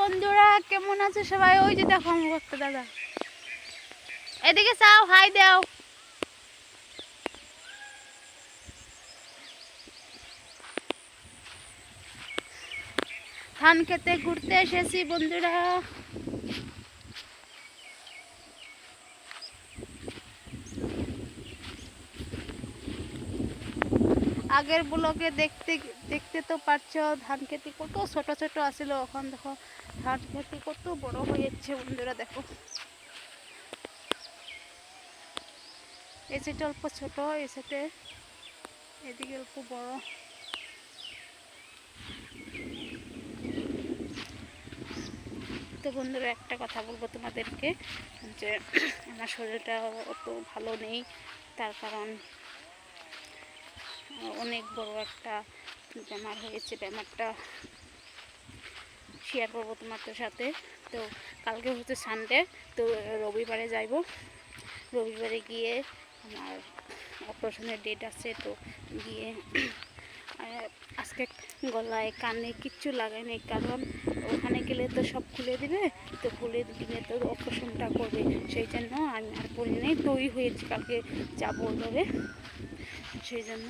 বন্ধুরা, কেমন আছে সবাই? ওই যে দেখো ভক্ত দাদা। এদিকে চাও, হাই দাও। ধান খেতে ঘুরতে এসেছি বন্ধুরা। আগের ব্লকে দেখতে দেখতে তো পারছ, ধান খেতে কত ছোট ছোট আছিল। এখন দেখো, ধান খেতে কত বড় হয়ে যাচ্ছে বন্ধুরা, দেখো। এই সাইডে অল্প ছোট, এই সাইডে এদিকে অল্প বড়। তো বন্ধুরা, একটা কথা বলব তোমাদেরকে, যে আমার শরীরটা অত ভালো নেই, তার কারণ অনেক বড় একটা বেমার হয়েছে বেমারটা শেয়ার করব তোমাদের সাথে। তো কালকে হচ্ছে সানডে তো রবিবারে যাইব। রবিবারে গিয়ে আমার অপারেশনের ডেট আছে, তো গিয়ে আজকে গলায় কানে কিচ্ছু লাগায়নি কারণ ওখানে গেলে তো সব খুলে দিবে, তো খুলে দিলে তো অপারেশনটা করবে। সেই জন্য আমি আর করি নাই, তৈরি হয়েছি, কালকে যাব ওইভাবে সেই জন্য।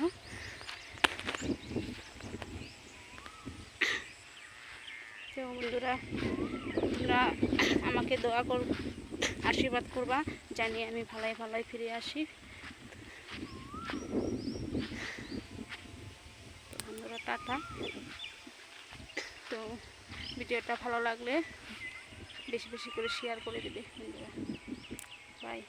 বন্ধুরা, তোমরা আমাকে দোয়া কর, আশীর্বাদ করবা জানি আমি ভালাই ভালাই ফিরে আসি। বন্ধুরা, টাটা। তো ভিডিওটা ভালো লাগলে বেশি বেশি করে শেয়ার করে দেবে বন্ধুরা। বাই